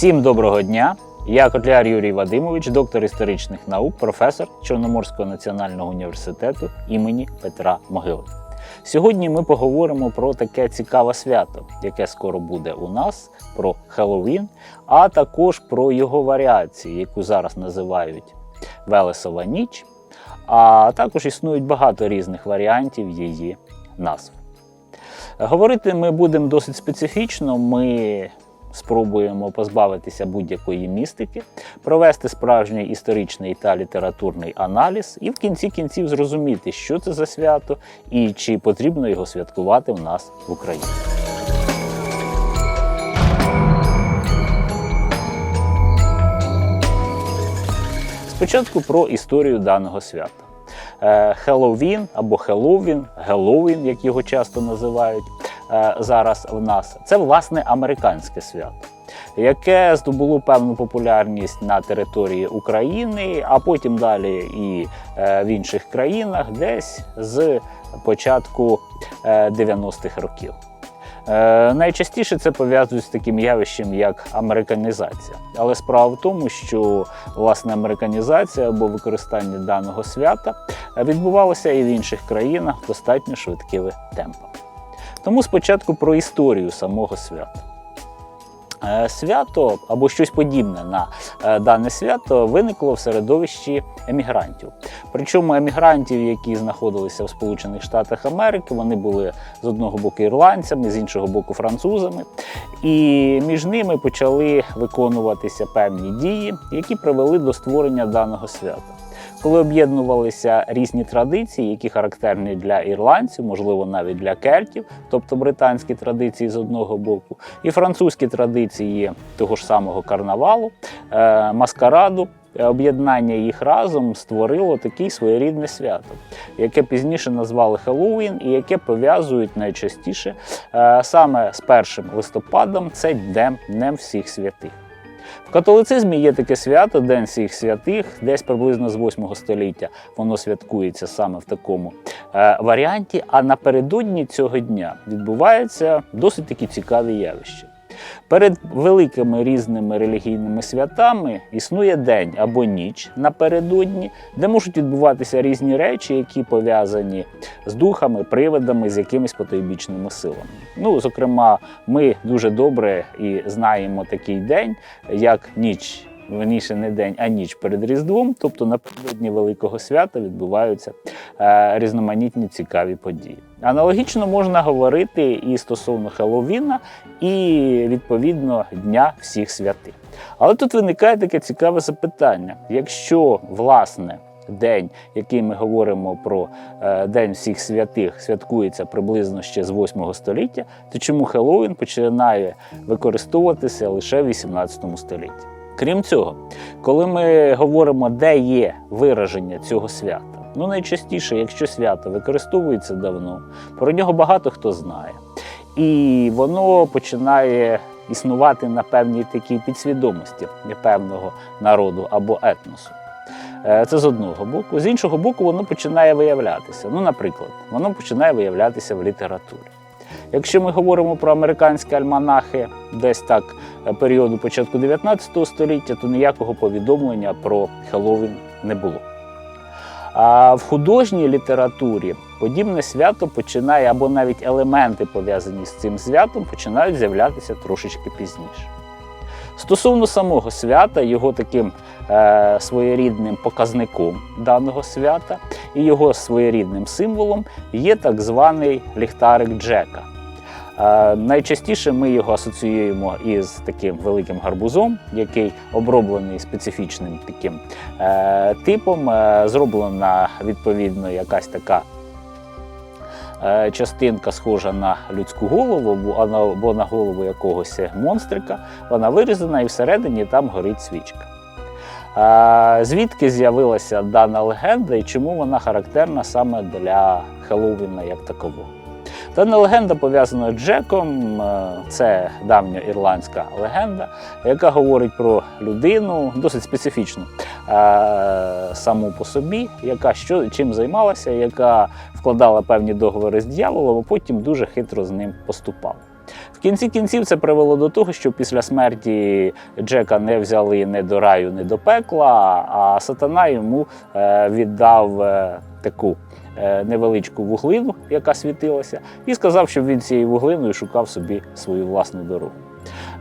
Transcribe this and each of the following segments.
Всім доброго дня! Я Котляр Юрій Вадимович, доктор історичних наук, професор Чорноморського національного університету імені Петра Могили. Сьогодні ми поговоримо про таке цікаве свято, яке скоро буде у нас, про Хеллоуін, а також про його варіації, яку зараз називають Велесова ніч. А також існують багато різних варіантів її назв. Говорити ми будемо досить специфічно. Ми спробуємо позбавитися будь-якої містики, провести справжній історичний та літературний аналіз і в кінці кінців зрозуміти, що це за свято і чи потрібно його святкувати в нас в Україні. Спочатку про історію даного свята. Е, Хеллоуін або Хеллоуін, Геловін, як його часто називають зараз в нас, це власне американське свято, яке здобуло певну популярність на території України, а потім далі і е, в інших країнах, десь з початку е, 90-х років. Е, Найчастіше це пов'язують з таким явищем, як американізація. Але справа в тому, що власне американізація або використання даного свята е, відбувалося і в інших країнах достатньо швидкими темпами. Тому спочатку про історію самого свята. Е, Свято або щось подібне на е, дане свято виникло в середовищі емігрантів. Причому емігрантів, які знаходилися в Сполучених Штатах Америки, вони були з одного боку ірландцями, з іншого боку французами. І між ними почали виконуватися певні дії, які привели до створення даного свята. Коли об'єднувалися різні традиції, які характерні для ірландців, можливо, навіть для кельтів, тобто британські традиції з одного боку, і французькі традиції того ж самого карнавалу, е, маскараду. е, Об'єднання їх разом створило таке своєрідне свято, яке пізніше назвали Хеллоуін, і яке пов'язують найчастіше е, саме з 1 листопадом, це днем, днем всіх святих. В католицизмі є таке свято День всіх святих, десь приблизно з 8 століття воно святкується саме в такому е, варіанті. А напередодні цього дня відбуваються досить такі цікаві явища. Перед великими різними релігійними святами існує день або ніч напередодні, де можуть відбуватися різні речі, які пов'язані з духами, привидами, з якимись потойбічними силами. Ну, зокрема, ми дуже добре і знаємо такий день, як ніч. Верніше не день, а ніч перед Різдвом, тобто напередодні Великого свята відбуваються е, різноманітні цікаві події. Аналогічно можна говорити і стосовно Хеллоуіна, і відповідно Дня всіх святих. Але тут виникає таке цікаве запитання: якщо власне день, який ми говоримо про е, День всіх святих, святкується приблизно ще з 8 століття, то чому Хеллоуін починає використовуватися лише в 18 столітті? Крім цього, коли ми говоримо, де є вираження цього свята, ну найчастіше, якщо свято використовується давно, про нього багато хто знає. І воно починає існувати на певній такій підсвідомості певного народу або етносу. Е, Це з одного боку. З іншого боку, воно починає виявлятися. Ну, наприклад, воно починає виявлятися в літературі. Якщо ми говоримо про американські альманахи десь так е, періоду початку 19 століття, то ніякого повідомлення про Хеллоуін не було. А в художній літературі подібне свято починає, або навіть елементи, пов'язані з цим святом, починають з'являтися трошечки пізніше. Стосовно самого свята, його таким е, своєрідним показником даного свята і його своєрідним символом є так званий ліхтарик Джека. Е, найчастіше ми його асоціюємо із таким великим гарбузом, який оброблений специфічним таким е, типом. Е, зроблена відповідно якась така частинка схожа на людську голову, або на, голову якогось монстрика. Вона вирізана і всередині там горить свічка. Е, Звідки з'явилася дана легенда і чому вона характерна саме для Хеллоуіна як такового? Дана легенда пов'язана з Джеком. е, Це давня ірландська легенда, яка говорить про людину досить специфічну е, саму по собі, яка що, чим займалася, яка вкладала певні договори з дьяволом, а потім дуже хитро з ним поступала. В кінці кінців це привело до того, що після смерті Джека не взяли не до раю, не до пекла, а сатана йому е, віддав таку невеличку вуглину, яка світилася, і сказав, щоб він цією вуглиною шукав собі свою власну дорогу.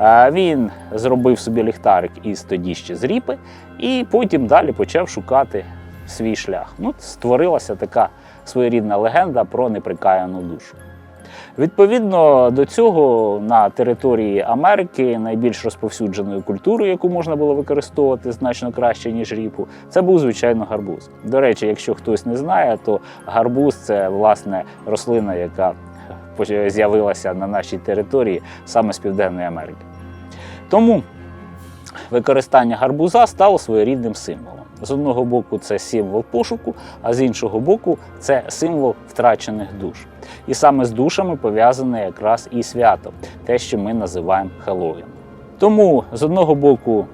Е, Він зробив собі ліхтарик із тоді ще з ріпи, і потім далі почав шукати свій шлях. Ну, створилася така своєрідна легенда про неприкаяну душу. Відповідно до цього на території Америки найбільш розповсюдженою культурою, яку можна було використовувати значно краще, ніж ріпу, це був звичайно гарбуз. До речі, якщо хтось не знає, то гарбуз це власне рослина, яка з'явилася на нашій території саме з Південної Америки. Тому використання гарбуза стало своєрідним символом. З одного боку, це символ пошуку, а з іншого боку, це символ втрачених душ. І саме з душами пов'язане якраз і свято, те, що ми називаємо Хеллоуін. Тому з одного боку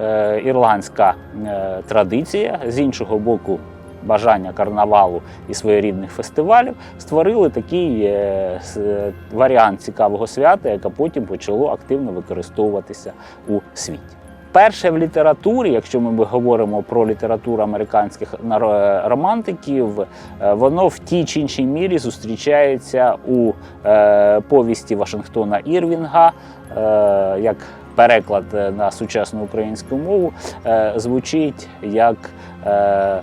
е, ірландська е, традиція, з іншого боку, бажання карнавалу і своєрідних фестивалів створили такий е, е, варіант цікавого свята, яке потім почало активно використовуватися у світі. Перше в літературі, якщо ми говоримо про літературу американських романтиків, е, воно в тій чи іншій мірі зустрічається у е, повісті Вашингтона Ірвінга, е, як переклад е, на сучасну українську мову, е, звучить як е,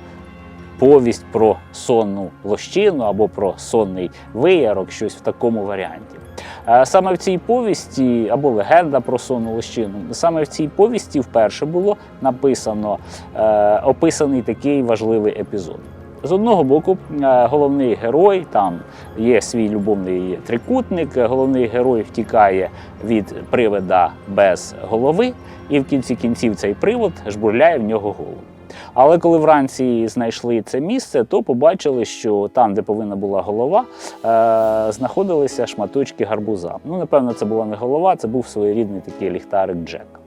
повість про сонну лощину або про сонний виярок, щось в такому варіанті. Е, Саме в цій повісті, або легенда про сонну лощину, саме в цій повісті вперше було написано е, описаний такий важливий епізод. З одного боку, е, головний герой, там є свій любовний трикутник, головний герой втікає від привида без голови, і в кінці кінців цей привод жбурляє в нього голову. Але коли вранці знайшли це місце, то побачили, що там, де повинна була голова, е, знаходилися шматочки гарбуза. Ну, напевно, це була не голова, це був своєрідний такий ліхтарик Джека.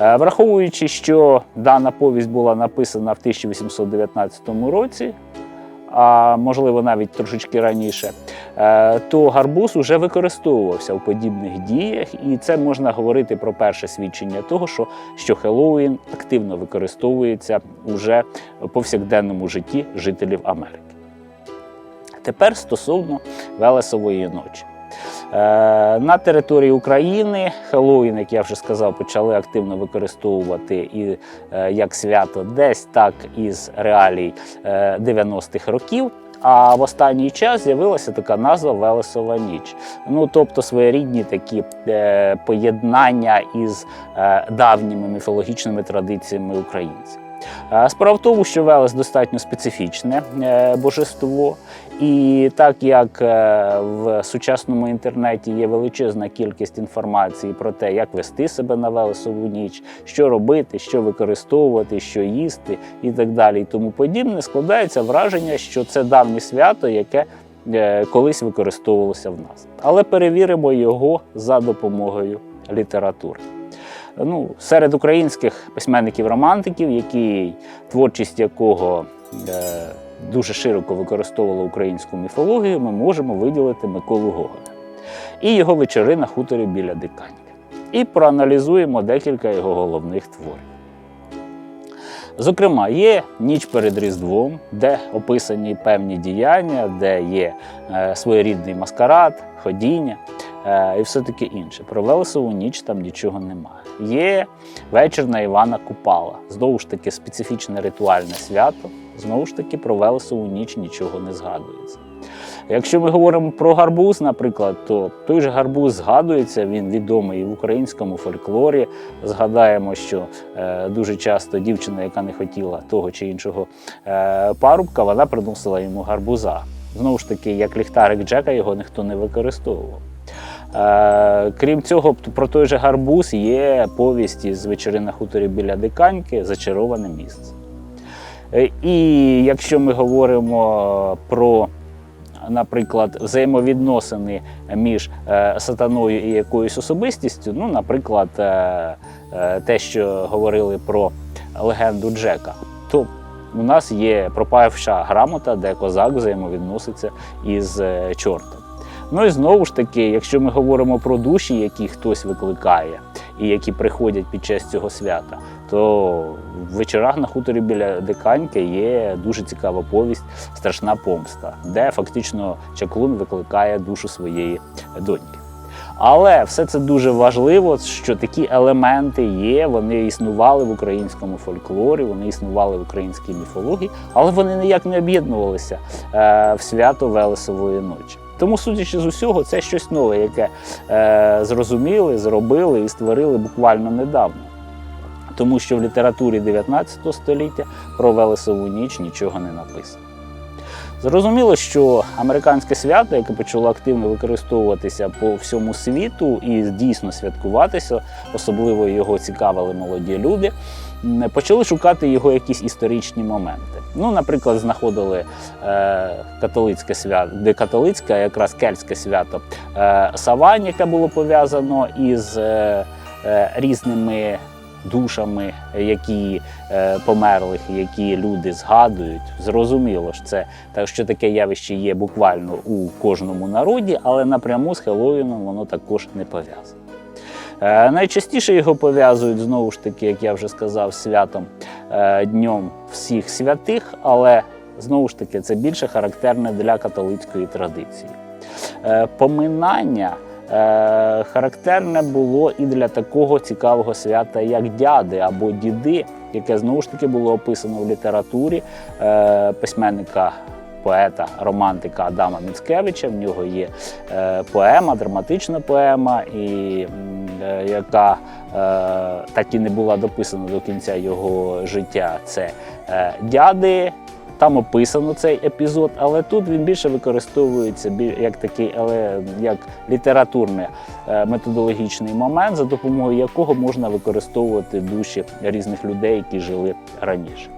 Е, Враховуючи, що дана повість була написана в 1819 році, а можливо навіть трошечки раніше, е, то гарбуз уже використовувався у подібних діях, і це можна говорити про перше свідчення того, що, що Хеллоуін активно використовується уже в повсякденному житті жителів Америки. Тепер стосовно Велесової ночі. Е, На території України Хеллоуін, як я вже сказав, почали активно використовувати і е, як свято десь так із реалій е, 90-х років. А в останній час з'явилася така назва Велесова ніч. Ну тобто своєрідні такі е, поєднання із е, давніми міфологічними традиціями українців. Справа в тому, що Велес достатньо специфічне е, божество, і так як е, в сучасному інтернеті є величезна кількість інформації про те, як вести себе на Велесову ніч, що робити, що використовувати, що їсти і так далі, і тому подібне, складається враження, що це давнє свято, яке е, колись використовувалося в нас. Але перевіримо його за допомогою літератури. Ну, серед українських письменників-романтиків, які творчість якого е, дуже широко використовувала українську міфологію, ми можемо виділити Миколу Гоголя і його вечори на хуторі біля Диканьки. І проаналізуємо декілька його головних творів. Зокрема, є ніч перед Різдвом, де описані певні діяння, де є е, своєрідний маскарад, ходіння і все таке інше. Про Велесову ніч там нічого немає. Є вечір на Івана Купала. Знову ж таки, специфічне ритуальне свято. Знову ж таки, про Велесову ніч нічого не згадується. Якщо ми говоримо про гарбуз, наприклад, то той же гарбуз згадується, він відомий і в українському фольклорі. Згадаємо, що е, дуже часто дівчина, яка не хотіла того чи іншого е, парубка, вона приносила йому гарбуза. Знову ж таки, як ліхтарик Джека, його ніхто не використовував. Е, крім цього, про той же гарбуз є повість із вечори на хуторі біля Диканьки Зачароване місце. Е, І якщо ми говоримо про, наприклад, взаємовідносини між е, сатаною і якоюсь особистістю, ну, наприклад, те, що говорили про легенду Джека, то у нас є пропавша грамота, де козак взаємовідноситься із чортом. Ну і знову ж таки, якщо ми говоримо про душі, які хтось викликає і які приходять під час цього свята, то в вечорах на хуторі біля Диканьки є дуже цікава повість Страшна помста, де фактично чаклун викликає душу своєї доньки. Але все це дуже важливо, що такі елементи є, вони існували в українському фольклорі, вони існували в українській міфології, але вони ніяк не об'єднувалися е, в свято Велесової ночі. Тому, судячи з усього, це щось нове, яке е, зрозуміли, зробили і створили буквально недавно. Тому що в літературі 19 століття про Велесову ніч нічого не написано. Зрозуміло, що американське свято, яке почало активно використовуватися по всьому світу і дійсно святкуватися, особливо його цікавили молоді люди, почали шукати його якісь історичні моменти. Ну, наприклад, знаходили е, католицьке свято, де католицьке, а якраз кельтське свято е, Савань, яке було пов'язано із е, е, різними душами, які е, померлих, які люди згадують. Зрозуміло ж це так, що таке явище є буквально у кожному народі, але напряму з Хеллоуіном воно також не пов'язане. Е, найчастіше його пов'язують знову ж таки, як я вже сказав, святом е, Днем всіх святих, але знову ж таки це більше характерне для католицької традиції. Е, поминання характерне було і для такого цікавого свята, як дяди або діди, яке знову ж таки було описано в літературі е, письменника. Поета, романтика Адама Міцкевича. В нього є е, поема, драматична поема, і, е, яка е, так і не була дописана до кінця його життя. Це е, дяди. Там описано цей епізод, але тут він більше використовується як такий, але як літературний е, методологічний момент, за допомогою якого можна використовувати душі різних людей, які жили раніше.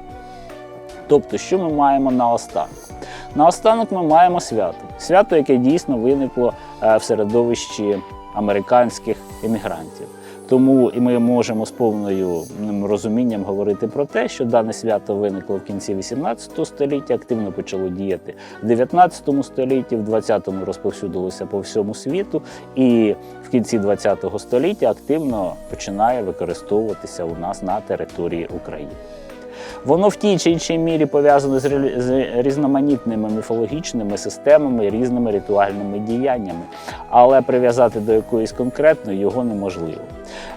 Тобто, що ми маємо наостанок? Наостанок ми маємо свято. Свято, яке дійсно виникло е, в середовищі американських іммігрантів. Тому і ми можемо з повною розумінням говорити про те, що дане свято виникло в кінці 18 століття, активно почало діяти в 19 столітті, в 20-му розповсюдилося по всьому світу, і в кінці 20 століття активно починає використовуватися у нас на території України. Воно в тій чи іншій мірі пов'язане з різноманітними міфологічними системами, різними ритуальними діяннями, але прив'язати до якоїсь конкретної його неможливо.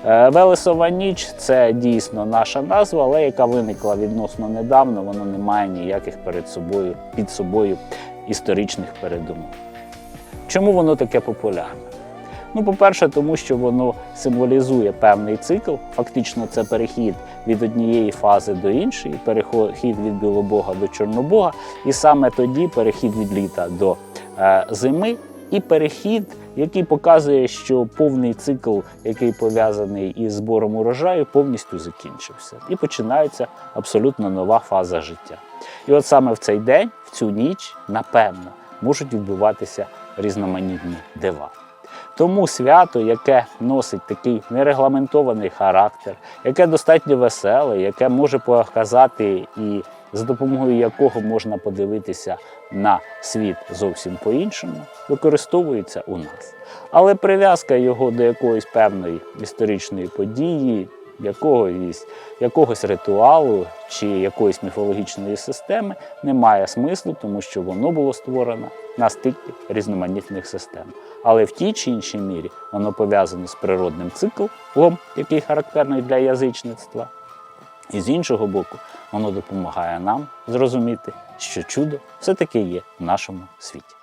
Е, Велесова ніч це дійсно наша назва, але яка виникла відносно недавно, вона не має ніяких перед собою під собою історичних передумов. Чому воно таке популярне? Ну, по-перше, тому що воно символізує певний цикл. Фактично, це перехід від однієї фази до іншої, перехід від білобога до чорнобога, і саме тоді перехід від літа до е, зими, і перехід, який показує, що повний цикл, який пов'язаний із збором урожаю, повністю закінчився. І починається абсолютно нова фаза життя. І от саме в цей день, в цю ніч, напевно, можуть відбуватися різноманітні дива. Тому свято, яке носить такий нерегламентований характер, яке достатньо веселе, яке може показати і за допомогою якого можна подивитися на світ зовсім по-іншому, використовується у нас. Але прив'язка його до якоїсь певної історичної події, якогось, якогось ритуалу чи якоїсь міфологічної системи не має смислу, тому що воно було створено на стикі різноманітних систем. Але в тій чи іншій мірі воно пов'язано з природним циклом, який характерний для язичництва. І з іншого боку, воно допомагає нам зрозуміти, що чудо все-таки є в нашому світі.